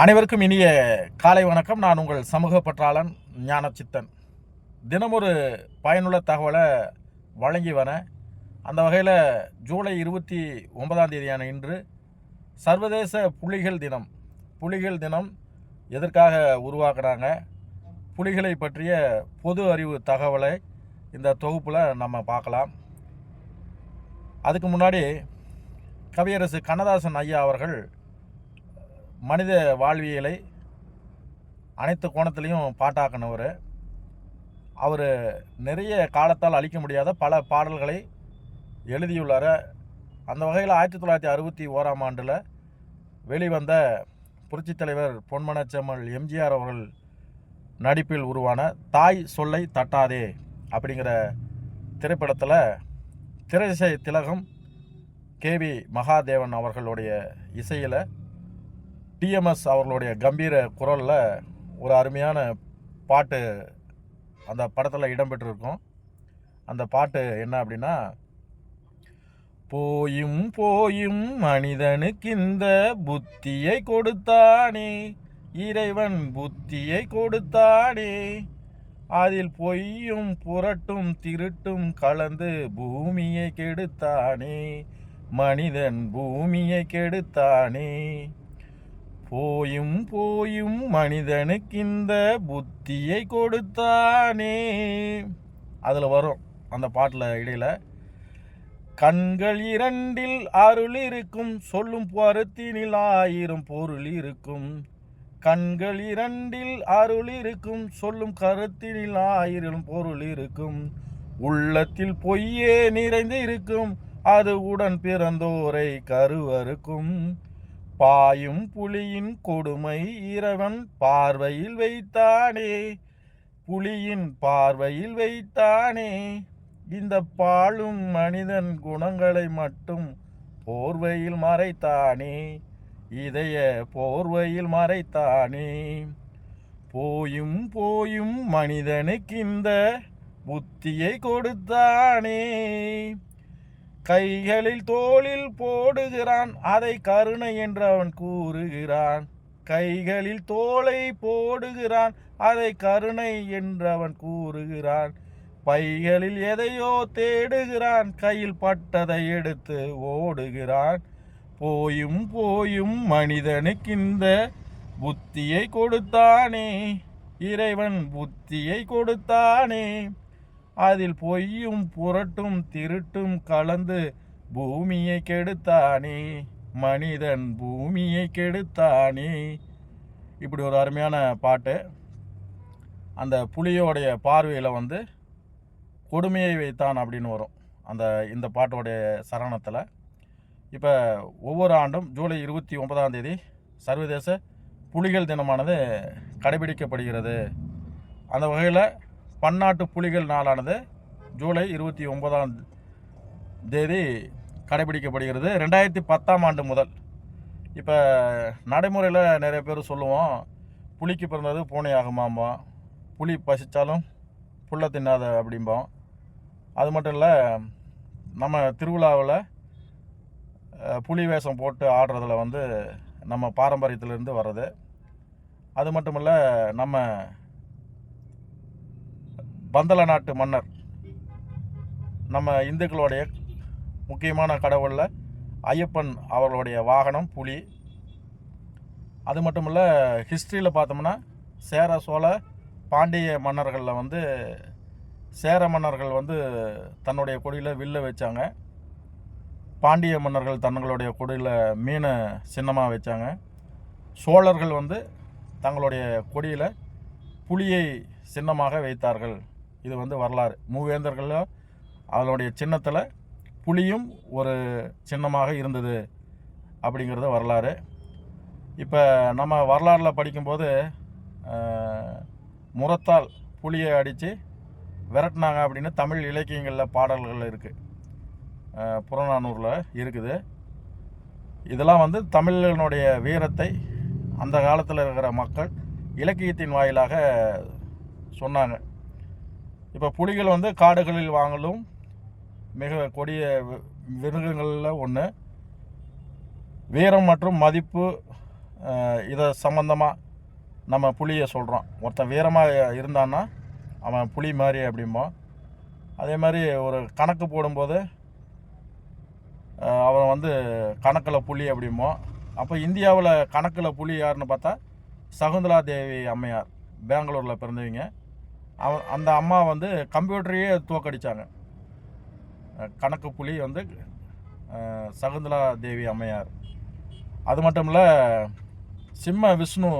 அனைவருக்கும் இனிய காலை வணக்கம். நான் உங்கள் சமூக பற்றாளன் ஞானச்சித்தன். தினமொரு பயனுள்ள தகவலை வழங்கி வரேன் அந்த வகையில் ஜூலை இருபத்தி ஒன்பதாம் தேதியான இன்று சர்வதேச புலிகள் தினம். புலிகள் தினம் எதற்காக உருவாக்குறாங்க? புலிகளை பற்றிய பொது அறிவு தகவலை இந்த தொகுப்பில் நம்ம பார்க்கலாம். அதுக்கு முன்னாடி கவியரசு கண்ணதாசன் ஐயா அவர்கள் மனித வாழ்வியலை அனைத்து கோணத்துலேயும் பாட்டாக்கினவர். அவர் நிறைய காலத்தால் அழிக்க முடியாத பல பாடல்களை எழுதியுள்ளார். அந்த வகையில் ஆயிரத்தி தொள்ளாயிரத்தி அறுபத்தி ஓராம் ஆண்டில் வெளிவந்த புரட்சித் தலைவர் பொன்மனச்செம்மல் எம்ஜிஆர் அவர்கள் நடிப்பில் உருவான தாய் சொல்லை தட்டாதே அப்படிங்கிற திரைப்படத்தில் திரைசை திலகம் கேவி மகாதேவன் அவர்களுடைய இசையில் டிஎம்எஸ் அவர்களுடைய கம்பீர குரலில் ஒரு அருமையான பாட்டு அந்த படத்தில் இடம்பெற்றிருக்கும். அந்த பாட்டு என்ன அப்படின்னா போயும் போயும் மனிதனுக்கு இந்த புத்தியை கொடுத்தானே இறைவன் புத்தியை கொடுத்தானே. அதில் பொய்யும் புரட்டும் திருட்டும் கலந்து பூமியை கெடுத்தானே மனிதன் பூமியை கெடுத்தானே. போயும் போயும் மனிதனுக்கு இந்த புத்தியை கொடுத்தானே. அதில் வரும் அந்த பாட்டில் இடையில் கண்கள் இரண்டில் அருள் இருக்கும் சொல்லும் பருத்தினில் ஆயிரம் பொருள் இருக்கும். கண்கள் இரண்டில் அருள் இருக்கும் சொல்லும் கருத்தினில் ஆயிரம் பொருள் இருக்கும். உள்ளத்தில் பொய்யே நிறைந்து இருக்கும் அது உடன் பிறந்தோரை கருவறுக்கும். பாயும் புலியின் கொடுமை இறைவன் பார்வையில் வைத்தானே. புலியின் பார்வையில் வைத்தானே. இந்த பாழும் மனிதன் குணங்களை மட்டும் போர்வையில் மறைத்தானே. இதய போர்வையில் மறைத்தானே. போயும் போயும் மனிதனுக்கு இந்த புத்தியை கொடுத்தானே. கைகளில் தோளில் போடுகிறான் அதை கருணை என்று அவன் கூறுகிறான். கைகளில் தோலை போடுகிறான் அதை கருணை என்று அவன் கூறுகிறான். பைகளில் எதையோ தேடுகிறான் கையில் பட்டதை எடுத்து ஓடுகிறான். போயும் போயும் மனிதனுக்கு இந்த புத்தியை கொடுத்தானே இறைவன் புத்தியை கொடுத்தானே. அதில் பொய்யும் புரட்டும் திருட்டும் கலந்து பூமியை கெடுத்தானே. மனிதன் பூமியை கெடுத்தானே. இப்படி ஒரு அருமையான பாட்டு. அந்த புலியோடைய பார்வையில் வந்து கொடுமையை வைத்தான் அப்படின்னு வரும். அந்த இந்த பாட்டோடைய சரணத்தில். இப்போ ஒவ்வொரு ஆண்டும் ஜூலை இருபத்தி ஒன்பதாம் தேதி சர்வதேச புலிகள் தினமானது கடைபிடிக்கப்படுகிறது. அந்த வகையில் பன்னாட்டு புலிகள் நாளானது ஜூலை இருபத்தி ஒன்பதாம் தேதி கடைபிடிக்கப்படுகிறது. ரெண்டாயிரத்தி பத்தாம் ஆண்டு முதல். இப்போ நடைமுறையில் நிறைய பேர் சொல்லுவோம் புலிக்கு பிறந்தது பூனை ஆகுமாம்போம் புலி பசித்தாலும் புல்லை தின்னாத அப்படிம்போம். அது மட்டும் இல்லை நம்ம திருவிழாவில் புலி வேஷம் போட்டு ஆடுறதுல வந்து நம்ம பாரம்பரியத்திலேருந்து வர்றது. அது மட்டும் இல்லை நம்ம பந்தல நாட்டு மன்னர். நம்ம இந்துக்களுடைய முக்கியமான கடவுளில் ஐயப்பன் அவர்களுடைய வாகனம் புலி. அது மட்டும் இல்லை ஹிஸ்ட்ரியில் பார்த்தோம்னா சேர சோழ பாண்டிய மன்னர்களில் வந்து சேர மன்னர்கள் வந்து தன்னுடைய கொடியில் வில்ல வச்சாங்க. பாண்டிய மன்னர்கள் தங்களுடைய கொடியில் மீனை சின்னமாக வச்சாங்க. சோழர்கள் வந்து தங்களுடைய கொடியில் புலியை சின்னமாக வைத்தார்கள். இது வந்து வரலாறு. மூவேந்தர்களில் அதனுடைய சின்னத்தில் புலியும் ஒரு சின்னமாக இருந்தது அப்படிங்கிறது வரலாறு. இப்போ நம்ம வரலாறில் படிக்கும்போது முரத்தால் புலியை அடித்து விரட்டினாங்க அப்படின்னு தமிழ் இலக்கியங்களில் பாடல்கள் இருக்குது புறநானூரில் இருக்குது. இதெல்லாம் வந்து தமிழனுடைய வீரத்தை அந்த காலத்தில் இருக்கிற மக்கள் இலக்கியத்தின் வாயிலாக சொன்னாங்க. இப்போ புலிகள் வந்து காடுகளில் வாங்கலும் மிக கொடிய மிருகங்களில் ஒன்று வீரம் மற்றும் மதிப்பு இதை சம்மந்தமாக நம்ம புலியை சொல்கிறோம் ஒருத்தன் வீரமாக இருந்தான்னா அவன் புலி மாதிரி அப்படிம்போம் அதே மாதிரி ஒரு கணக்கு போடும்போது அவன் வந்து கணக்கில் புலி அப்படிம்போம் அப்போ இந்தியாவில் கணக்கில் புலி யாருன்னு பார்த்தா சகுந்தலா தேவி அம்மையார் பெங்களூரில் பிறந்தவங்க. அந்த அம்மா வந்து கம்ப்யூட்டரையே தோக்கடித்தாங்க கணக்கு புலி வந்து சகுந்தலா தேவி அம்மையார். அது மட்டும் இல்லை சிம்ம விஷ்ணு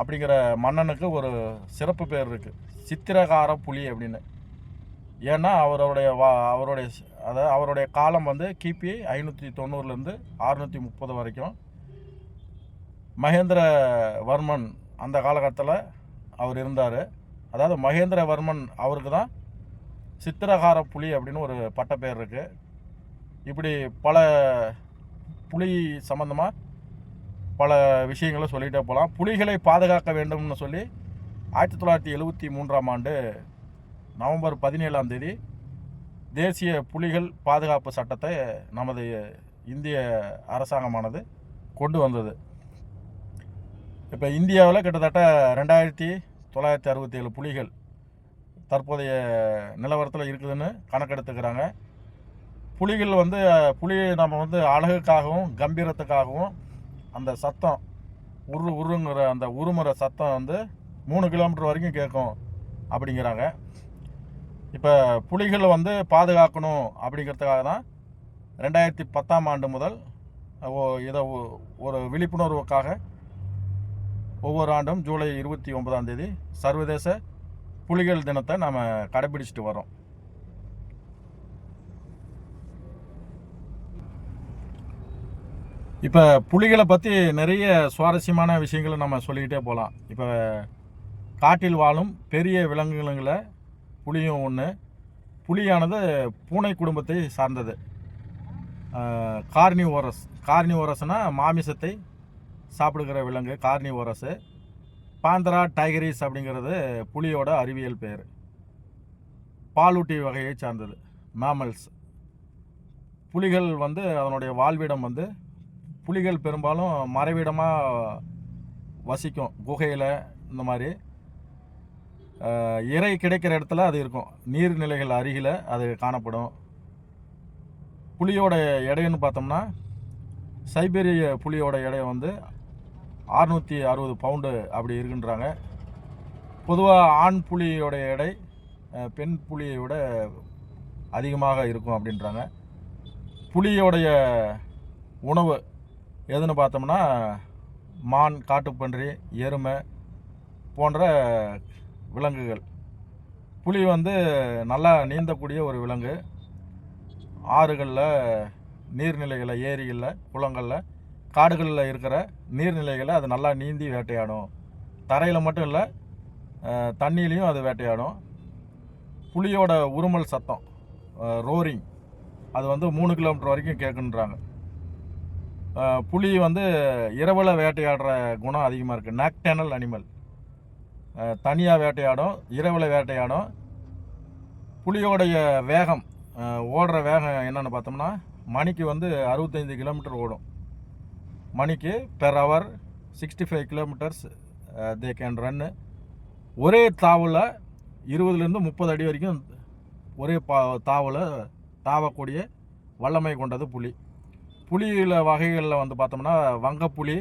அப்படிங்கிற மன்னனுக்கு ஒரு சிறப்பு பேர் இருக்குது சித்திரகார புலி அப்படின்னு. ஏன்னா அவருடைய வா அவருடைய அதாவது அவருடைய காலம் வந்து கிபி ஐநூற்றி தொண்ணூறுலேருந்து அறுநூற்றி முப்பது வரைக்கும். மகேந்திரவர்மன் அந்த காலகட்டத்தில் அவர் இருந்தார். அதாவது மகேந்திரவர்மன் அவருக்கு தான் சித்திரகார புலி அப்படின்னு ஒரு பட்ட பேர் இருக்குது இப்படி பல புலி சம்மந்தமாக பல விஷயங்களை சொல்லிகிட்டே போகலாம். புலிகளை பாதுகாக்க வேண்டும்னு சொல்லி ஆயிரத்தி தொள்ளாயிரத்தி எழுபத்தி மூன்றாம் ஆண்டு நவம்பர் பதினேழாம் தேதி தேசிய புலிகள் பாதுகாப்பு சட்டத்தை நமது இந்திய அரசாங்கமானது கொண்டு வந்தது. இப்போ இந்தியாவில் கிட்டத்தட்ட ரெண்டாயிரத்தி தொள்ளாயிரத்தி அறுபத்தி ஏழு புலிகள் தற்போதைய நிலவரத்தில் இருக்குதுன்னு கணக்கெடுத்துக்கிறாங்க. புலிகள் வந்து புலி நம்ம வந்து அழகுக்காகவும் கம்பீரத்துக்காகவும் அந்த சத்தம் உரு உருங்கிற அந்த உருமுறை சத்தம் வந்து மூணு கிலோமீட்டர் வரைக்கும் கேட்கும் அப்படிங்கிறாங்க. இப்போ புலிகளை வந்து பாதுகாக்கணும் அப்படிங்கிறதுக்காக தான் ரெண்டாயிரத்தி பத்தாம் ஆண்டு முதல் ஓ- இதை ஒரு விழிப்புணர்வுக்காக ஒவ்வொரு ஆண்டும் ஜூலை இருபத்தி ஒன்பதாம் தேதி சர்வதேச புலிகள் தினத்தை நாம் கடைபிடிச்சிட்டு வரோம். இப்போ புலிகளை பற்றி நிறைய சுவாரஸ்யமான விஷயங்களை நம்ம சொல்லிக்கிட்டே போகலாம் இப்போ காட்டில் வாழும் பெரிய விலங்குகளில் புலியும் ஒன்று புலியானது பூனை குடும்பத்தை சார்ந்தது. கார்னிவோரஸ் கார்னிவோரஸ்னால் மாமிசத்தை சாப்பிடுகிற விலங்கு கார்னிவோரஸு பாந்தரா டைகரிஸ் அப்படிங்கிறது புலியோட அறிவியல் பெயர். பாலூட்டி வகையை சார்ந்தது மேமல்ஸ். புலிகள் வந்து அதனுடைய வாழ்விடம் வந்து புலிகள் பெரும்பாலும் மறைவிடமாக வசிக்கும் குகையில் இந்த மாதிரி. இறை இரை கிடைக்கிற இடத்துல அது இருக்கும். நீர்நிலைகள் அருகில் அது காணப்படும். புலியோட எடைன்னு பார்த்தோம்னா சைபீரிய புலியோட எடை வந்து அறுநூற்றி அறுபது பவுண்டு அப்படி இருக்குன்றாங்க. பொதுவாக ஆண் புலியோட எடை பெண் புலியை விட அதிகமாக இருக்கும் அப்படின்றாங்க. புலியோடைய உணவு எதுன்னு பார்த்தோம்னா மான் காட்டுப்பன்றி எருமை போன்ற விலங்குகள். புலி வந்து நல்லா நீந்தக்கூடிய ஒரு விலங்கு. ஆறுகளில் நீர்நிலைகளில் ஏரிகளில் குளங்களில் காடுகளில் இருக்கிற நீர்நிலைகளை அது நல்லா நீந்தி வேட்டையாடும். தரையில் மட்டும் இல்லை தண்ணியிலையும் அது வேட்டையாடும். புலியோட உருமல் சத்தம் ரோரிங் அது வந்து மூணு கிலோமீட்டர் வரைக்கும் கேட்குன்றாங்க புலி வந்து இரவில் வேட்டையாடுற குணம் அதிகமாக இருக்குது நாக்டேனல் அனிமல் தனியாக வேட்டையாடும் இரவில் வேட்டையாடும். புலியோடைய வேகம் ஓடுற வேகம் என்னென்னு பார்த்தோம்னா மணிக்கு வந்து அறுபத்தைந்து கிலோமீட்டர் ஓடும். மணிக்கு per hour sixty five kilometres they can run ஒரே தாவில் இருபதுலேருந்து முப்பது அடி வரைக்கும் ஒரே பா தாவில் தாவக்கூடிய வல்லமை கொண்டது புலி. புலியில் வகைகளில் வந்து பார்த்தோம்னா வங்கப்புலி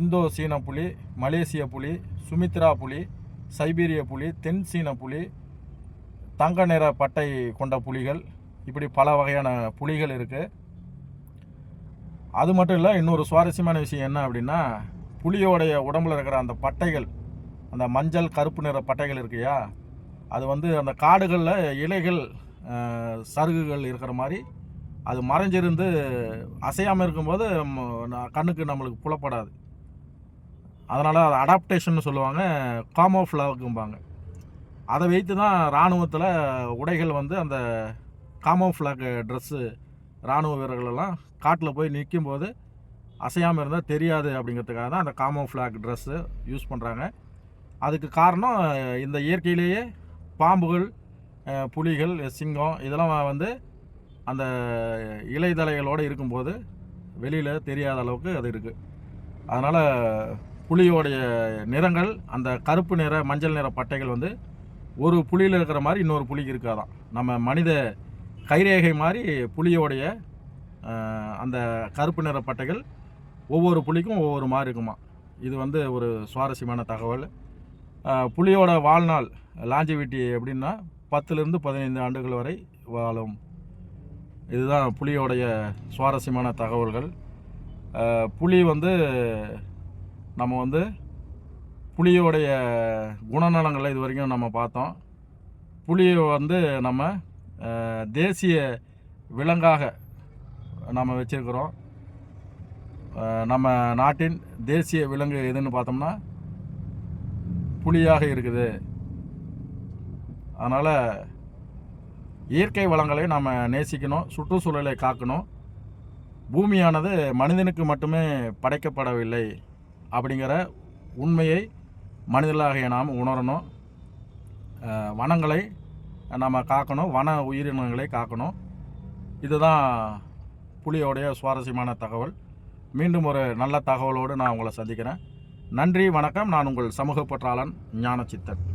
இந்தோ சீன புலி மலேசிய புலி சுமித்ரா புலி சைபீரிய புலி தென் சீன புலி தங்க நிற பட்டை கொண்ட புலிகள். இப்படி பல வகையான புலிகள் இருக்குது அது மட்டும் இல்லை இன்னொரு சுவாரஸ்யமான விஷயம் என்ன அப்படின்னா புளியோடைய உடம்புல இருக்கிற அந்த பட்டைகள் அந்த மஞ்சள் கருப்பு நிற பட்டைகள் இருக்குயா அது வந்து அந்த காடுகளில் இலைகள் சருகுகள் இருக்கிற மாதிரி அது மறைஞ்சிருந்து அசையாமல் இருக்கும்போது கண்ணுக்கு நம்மளுக்கு புலப்படாது. அதனால் அது அடாப்டேஷன் சொல்லுவாங்க காமோஃப்ளாகும்பாங்க அதை வைத்து தான் இராணுவத்தில் உடைகள் வந்து அந்த காமோஃப்ளாக் ட்ரெஸ்ஸு இராணுவ வீரர்களெல்லாம் காட்டில் போய் நிற்கும் போது அசையாமல் இருந்தால் தெரியாது அப்படிங்கிறதுக்காக தான் அந்த காமோ ஃப்ளாக் ட்ரெஸ்ஸு யூஸ் பண்ணுறாங்க அதுக்கு காரணம் இந்த இயற்கையிலேயே பாம்புகள் புலிகள் சிங்கம் இதெல்லாம் வந்து அந்த இலைதலைகளோடு இருக்கும்போது வெளியில் தெரியாத அளவுக்கு அது இருக்குது அதனால் புலியோடைய நிறங்கள் அந்த கருப்பு நிற மஞ்சள் நிற பட்டைகள் வந்து ஒரு புலியில் இருக்கிற மாதிரி இன்னொரு புலிக்கு இருக்காதான். நம்ம மனித கைரேகை மாதிரி புலியோடைய அந்த கருப்பு நிற பட்டைகள் ஒவ்வொரு புலிக்கும் ஒவ்வொரு மாதிரி இருக்குமா? இது வந்து ஒரு சுவாரஸ்யமான தகவல். அஹ், புலியோட வாழ்நாள் லாஞ்சிவிட்டி எப்படின்னா பத்துலேருந்து பதினைந்து ஆண்டுகள் வரை வாழும். இதுதான் புலியோடைய சுவாரஸ்யமான தகவல்கள். புலி வந்து நம்ம வந்து புலியோடைய குணநலங்களை இது வரைக்கும் நம்ம பார்த்தோம். புலியை வந்து நம்ம தேசிய விலங்காக நம்ம வச்சிருக்கிறோம். நம்ம நாட்டின் தேசிய விலங்கு எதுன்னு பார்த்தோம்னா புலியாக இருக்குது. அதனால் இயற்கை வளங்களை நாம் நேசிக்கணும் சுற்றுச்சூழலை காக்கணும். பூமியானது மனிதனுக்கு மட்டுமே படைக்கப்படவில்லை அப்படிங்கிற உண்மையை மனிதர்களாகிய நாம் உணரணும். வனங்களை நம்ம காக்கணும் வன உயிரினங்களை காக்கணும். இதுதான் புலியோடைய சுவாரஸ்யமான தகவல். மீண்டும் ஒரு நல்ல தகவலோடு நான் உங்களை சந்திக்கிறேன். நன்றி வணக்கம். நான் உங்கள் சமூக பற்றாளன் ஞானச்சித்தன்.